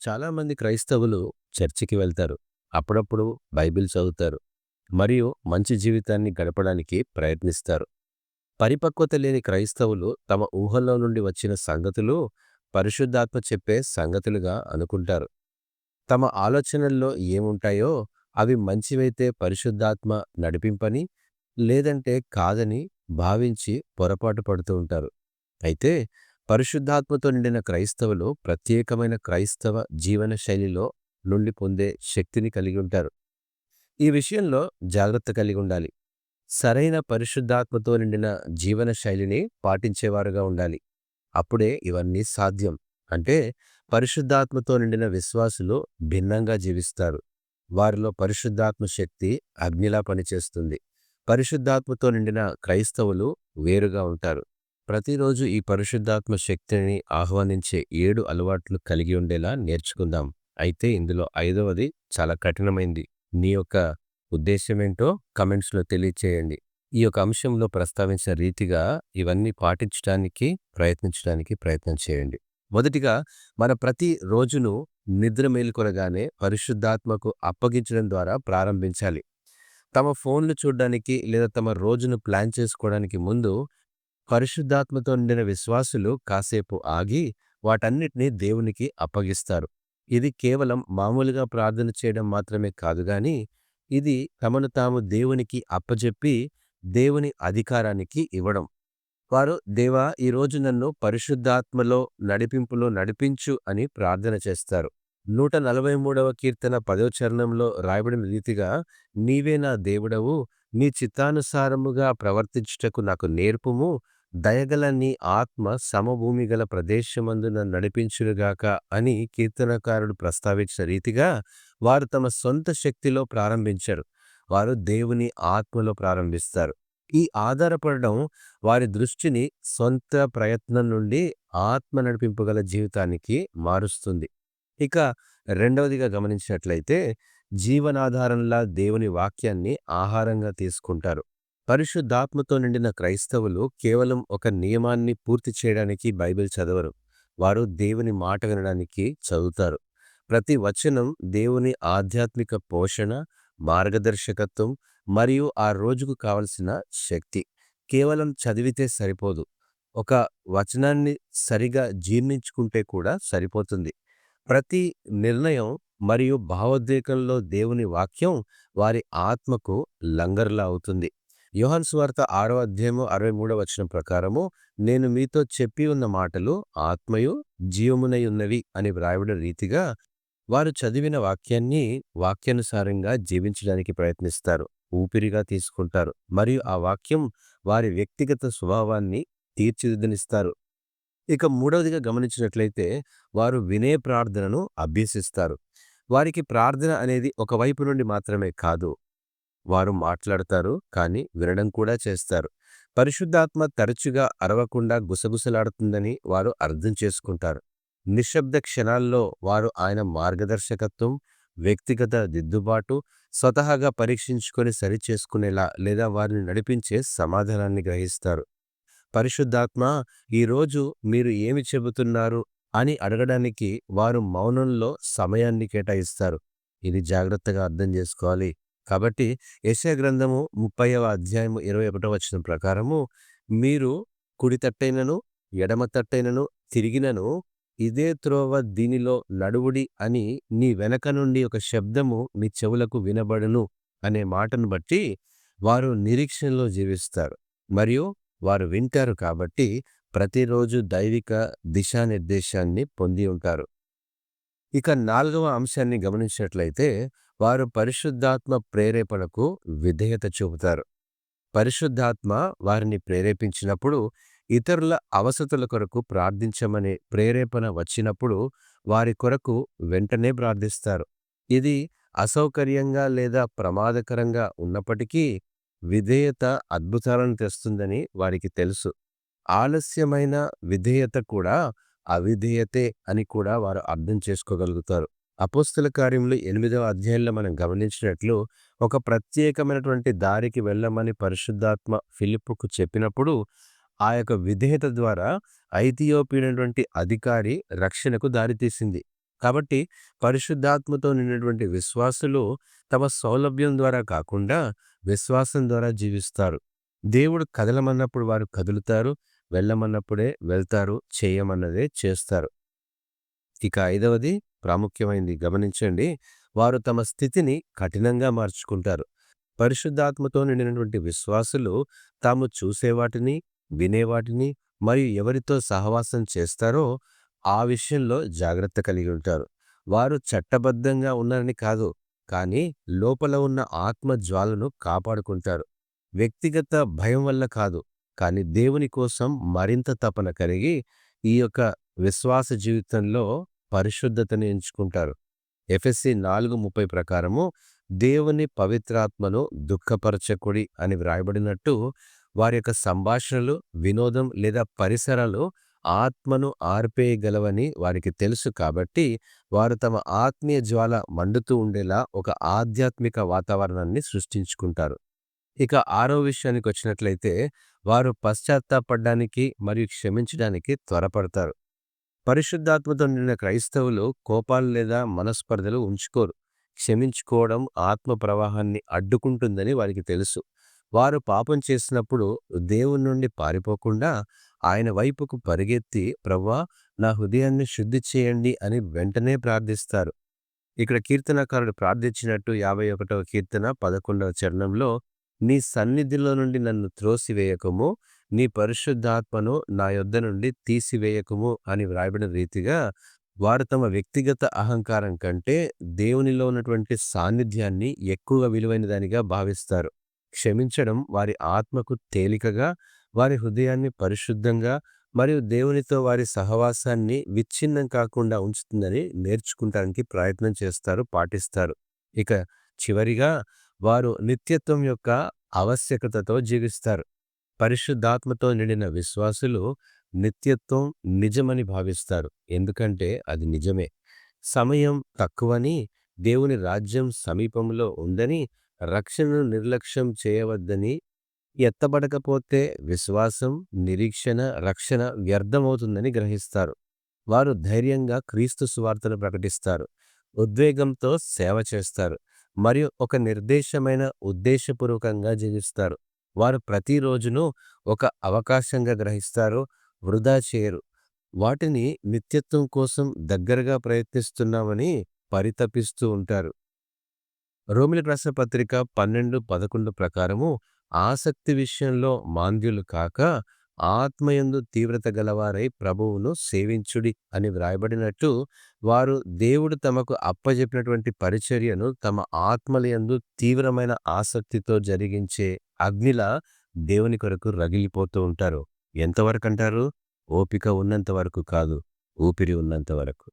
చాలామంది క్రైస్తవులు చర్చికి వెళ్తారు. అప్పుడప్పుడు బైబిల్ చదువుతారు. మరియు మంచి జీవితాన్ని గడపడానికి ప్రయత్నిస్తారు. పరిపక్వత లేని క్రైస్తవులు తమ ఊహల్లో నుండి వచ్చిన సంగతులు పరిశుద్ధాత్మ చెప్పే సంగతులుగా అనుకుంటారు. తమ ఆలోచనల్లో ఏముంటాయో అవి మంచివైతే పరిశుద్ధాత్మ నడిపింపని, లేదంటే కాదని భావించి పొరపాటు పడుతూ ఉంటారు. అయితే పరిశుద్ధాత్మతో నిండిన క్రైస్తవులు ప్రత్యేకమైన క్రైస్తవ జీవన శైలిలో నుండి పొందే శక్తిని కలిగి ఉంటారు. ఈ విషయంలో జాగ్రత్త కలిగి ఉండాలి. సరైన పరిశుద్ధాత్మతో నిండిన జీవన శైలిని పాటించేవారుగా ఉండాలి. అప్పుడే ఇవన్నీ సాధ్యం. అంటే పరిశుద్ధాత్మతో నిండిన విశ్వాసులు భిన్నంగా జీవిస్తారు. వారిలో పరిశుద్ధాత్మ శక్తి అగ్నిలా పనిచేస్తుంది. పరిశుద్ధాత్మతో నిండిన క్రైస్తవులు వేరుగా ఉంటారు. ప్రతిరోజు ఈ పరిశుద్ధాత్మ శక్తిని ఆహ్వానించే ఏడు అలవాట్లు కలిగి ఉండేలా నేర్చుకుందాం. అయితే ఇందులో ఐదవది చాలా కఠినమైంది. నీ యొక్క ఉద్దేశ్యమేంటో కమెంట్స్‌లో తెలియచేయండి. ఈ యొక్క అంశంలో ప్రస్తావించిన రీతిగా ఇవన్నీ పాటించటానికి ప్రయత్నించడానికి ప్రయత్నం చేయండి. మొదటిగా మన ప్రతి రోజును నిద్ర మేలుకొనగానే పరిశుద్ధాత్మకు అప్పగించడం ద్వారా ప్రారంభించాలి. తమ ఫోన్లు చూడడానికి లేదా తమ రోజును ప్లాన్ చేసుకోవడానికి ముందు పరిశుద్ధాత్మతో నిండిన విశ్వాసులు కాసేపు ఆగి వాటన్నిటినీ దేవునికి అప్పగిస్తారు. ఇది కేవలం మామూలుగా ప్రార్థన చేయడం మాత్రమే కాదు గాని ఇది తమను తాము దేవునికి అప్పజెప్పి దేవుని అధికారానికి ఇవ్వడం. వారు దేవా ఈరోజు నన్ను పరిశుద్ధాత్మలో నడిపింపులో నడిపించు అని ప్రార్థన చేస్తారు. నూట నలభై మూడవ కీర్తన పదో చరణంలో రాయబడిన రీతిగా నీవే నా దేవుడవు నీ చిత్తానుసారముగా ప్రవర్తించుటకు నాకు నేర్పుము దయగల నీ ఆత్మ సమభూమి గల ప్రదేశమందున నడిపించురుగాక అని కీర్తనకారుడు ప్రస్తావించిన రీతిగా వారు తమ సొంత శక్తిలో ప్రారంభించరు. వారు దేవుని ఆత్మలో ప్రారంభిస్తారు. ఈ ఆధారపడడం వారి దృష్టిని సొంత ప్రయత్నం నుండి ఆత్మ నడిపింపుగల జీవితానికి మారుస్తుంది. ఇక రెండవదిగా గమనించినట్లయితే జీవనాధారంలా దేవుని వాక్యాన్ని ఆహారంగా తీసుకుంటారు. పరిశుద్ధాత్మతో నిండిన క్రైస్తవులు కేవలం ఒక నియమాన్ని పూర్తి చేయడానికి బైబిల్ చదవరు. వారు దేవుని మాట వినడానికి చదువుతారు. ప్రతి వచనం దేవుని ఆధ్యాత్మిక పోషణ, మార్గదర్శకత్వం మరియు ఆ రోజుకు కావలసిన శక్తి. కేవలం చదివితే సరిపోదు. ఒక వచనాన్ని సరిగా జీర్ణించుకుంటే కూడా సరిపోతుంది. ప్రతి నిర్ణయం మరియు భావోద్వేగంలో దేవుని వాక్యం వారి ఆత్మకు లంగరులా అవుతుంది. యోహాను సువార్త ఆరో అధ్యాయము అరవై మూడవ వచనం ప్రకారము నేను మీతో చెప్పి ఉన్న మాటలు ఆత్మయు జీవమునై ఉన్నవి అని వ్రాయబడిన రీతిగా వారు చదివిన వాక్యాన్ని వాక్యానుసారంగా జీవించడానికి ప్రయత్నిస్తారు. ఊపిరిగా తీసుకుంటారు మరియు ఆ వాక్యం వారి వ్యక్తిగత స్వభావాన్ని తీర్చిదిద్దనిస్తారు. ఇక మూడవదిగా గమనించినట్లయితే వారు వినే ప్రార్థనను అభ్యసిస్తారు. వారికి ప్రార్థన అనేది ఒకవైపు నుండి మాత్రమే కాదు. వారు మాట్లాడతారు కానీ వినడం కూడా చేస్తారు. పరిశుద్ధాత్మ తరచుగా అరవకుండా గుసగుసలాడుతుందని వారు అర్థం చేసుకుంటారు. నిశ్శబ్ద క్షణాల్లో వారు ఆయన మార్గదర్శకత్వం, వ్యక్తిగత దిద్దుబాటు స్వతహాగా పరీక్షించుకొని సరిచేసుకునేలా లేదా వారిని నడిపించే సమాధానాన్ని గ్రహిస్తారు. పరిశుద్ధాత్మ ఈరోజు మీరు ఏమి చెబుతున్నారు అని అడగడానికి వారు మౌనంలో సమయాన్ని కేటాయిస్తారు. ఇది జాగ్రత్తగా అర్థం చేసుకోవాలి. కాబట్టి యెషయా గ్రంథము ముప్పైవ అధ్యాయము ఇరవై ఒకటో వచ్చిన ప్రకారము మీరు కుడి తట్టైనను ఎడమ తట్టైనను తిరిగినను ఇదే త్రోవ దీనిలో నడువుడి అని నీ వెనక నుండి ఒక శబ్దము మీ చెవులకు వినబడును అనే మాటను బట్టి వారు నిరీక్షణలో జీవిస్తారు మరియు వారు వింటారు కాబట్టి ప్రతిరోజు దైవిక దిశానిర్దేశాన్ని పొంది ఉంటారు. ఇక నాలుగవ అంశాన్ని గమనించినట్లయితే వారు పరిశుద్ధాత్మ ప్రేరేపణకు విధేయత చూపుతారు. పరిశుద్ధాత్మ వారిని ప్రేరేపించినప్పుడు ఇతరుల అవసతుల కొరకు ప్రార్థించమనే ప్రేరేపణ వచ్చినప్పుడు వారి కొరకు వెంటనే ప్రార్థిస్తారు. ఇది అసౌకర్యంగా లేదా ప్రమాదకరంగా ఉన్నప్పటికీ విధేయత అద్భుతాలను తెస్తుందని వారికి తెలుసు. ఆలస్యమైన విధేయత కూడా అవిధేయతే అని కూడా వారు అర్థం చేసుకోగలుగుతారు. అపోస్తుల కార్యములు ఎనిమిదవ అధ్యాయంలో మనం గమనించినట్లు ఒక ప్రత్యేకమైనటువంటి దారికి వెళ్ళమని పరిశుద్ధాత్మ ఫిలిప్పుకు చెప్పినప్పుడు ఆ యొక్క విధేయత ద్వారా ఐథియోపియనటువంటి అధికారి రక్షణకు దారితీసింది. కాబట్టి పరిశుద్ధాత్మతో నిన్నటువంటి విశ్వాసులు తమ సౌలభ్యం ద్వారా కాకుండా విశ్వాసం ద్వారా జీవిస్తారు దేవుడు కదలమన్నప్పుడు వారు కదులుతారు వెళ్ళమన్నప్పుడే వెళ్తారు చేయమన్నదే చేస్తారు ఇక ఐదవది ప్రాముఖ్యమైంది. గమనించండి వారు తమ స్థితిని కఠినంగా మార్చుకుంటారు. పరిశుద్ధాత్మతో నిండినటువంటి విశ్వాసులు తాము చూసేవాటిని వినేవాటిని మరియు ఎవరితో సహవాసం చేస్తారో ఆ విషయంలో జాగ్రత్త కలిగి ఉంటారు. వారు చట్టబద్ధంగా ఉన్నారని కాదు కానీ లోపల ఉన్న ఆత్మ జ్వాలను కాపాడుకుంటారు. వ్యక్తిగత భయం వల్ల కాదు కానీ దేవుని కోసం మరింత తపన కలిగి ఈ యొక్క విశ్వాస జీవితంలో పరిశుద్ధతను ఎంచుకుంటారు. ఎఫ్ఎస్సి నాలుగు ముప్పై ప్రకారము దేవుని పవిత్రాత్మను దుఃఖపరచకుడి అని వ్రాయబడినట్టు వారి యొక్క సంభాషణలు వినోదం లేదా పరిసరాలు ఆత్మను ఆర్పేయగలవని వారికి తెలుసు కాబట్టి వారు తమ ఆత్మీయ జ్వాల మండుతూ ఉండేలా ఒక ఆధ్యాత్మిక వాతావరణాన్ని సృష్టించుకుంటారు. ఇక ఆరో విషయానికి వచ్చినట్లయితే వారు పశ్చాత్తాపడ్డానికి మరియు క్షమించడానికి త్వరపడతారు. పరిశుద్ధాత్మతో నిండిన క్రైస్తవులు కోపాలు లేదా మనస్పర్ధలు ఉంచుకోరు. క్షమించుకోవడం ఆత్మ ప్రవాహాన్ని అడ్డుకుంటుందని వారికి తెలుసు. వారు పాపం చేసినప్పుడు దేవుని నుండి పారిపోకుండా ఆయన వైపుకు పరిగెత్తి ప్రవ్వా నా హృదయాన్ని శుద్ధి చేయండి అని వెంటనే ప్రార్థిస్తారు. ఇక్కడ కీర్తనకారుడు ప్రార్థించినట్టు యాభై ఒకటవ కీర్తన పదకొండవ చరణంలో నీ సన్నిధిలో నుండి నన్ను త్రోసివేయకము నీ పరిశుద్ధాత్మను నా యొద్ద నుండి తీసివేయకుము అని వ్రాయబడిన రీతిగా వారు తమ వ్యక్తిగత అహంకారం కంటే దేవునిలో ఉన్నటువంటి సాన్నిధ్యాన్ని ఎక్కువ విలువైనదానిగా భావిస్తారు. క్షమించడం వారి ఆత్మకు తేలికగా వారి హృదయాన్ని పరిశుద్ధంగా మరియు దేవునితో వారి సహవాసాన్ని విచ్ఛిన్నం కాకుండా ఉంచుతుందని నేర్చుకుంటానికి ప్రయత్నం చేస్తారు పాటిస్తారు. ఇక చివరిగా వారు నిత్యత్వం యొక్క ఆవశ్యకతతో జీవిస్తారు. పరిశుద్ధాత్మతో నిండిన విశ్వాసులు నిత్యత్వం నిజమని భావిస్తారు. ఎందుకంటే అది నిజమే. సమయం తక్కువని దేవుని రాజ్యం సమీపంలో ఉందని రక్షణను నిర్లక్ష్యం చేయవద్దని ఎత్తబడకపోతే విశ్వాసం నిరీక్షణ రక్షణ వ్యర్థమవుతుందని గ్రహిస్తారు. వారు ధైర్యంగా క్రీస్తు సువార్తను ప్రకటిస్తారు. ఉద్వేగంతో సేవ చేస్తారు. మరియు ఒక నిర్దేశమైన ఉద్దేశపూర్వకంగా జీవిస్తారు. వారు ప్రతిరోజును ఒక అవకాశంగా గ్రహిస్తారు వృధా చేయరు. వాటిని నిత్యత్వం కోసం దగ్గరగా ప్రయత్నిస్తున్నామని పరితపిస్తూ ఉంటారు. రోమిల రాసిన పత్రిక పన్నెండు పదకొండు ప్రకారము ఆసక్తి విషయంలో మాంద్యులు కాక ఆత్మయందు తీవ్రత గలవారై ప్రభువును సేవించుడి అని వ్రాయబడినట్టు వారు దేవుడు తమకు అప్పజెప్పినటువంటి పరిచర్యను తమ ఆత్మలయందు తీవ్రమైన ఆసక్తితో జరిగించే అగ్నిలా దేవుని కొరకు రగిలిపోతూ ఉంటారు. ఎంతవరకు అంటారు ఓపిక ఉన్నంత వరకు కాదు. ఊపిరి ఉన్నంత వరకు.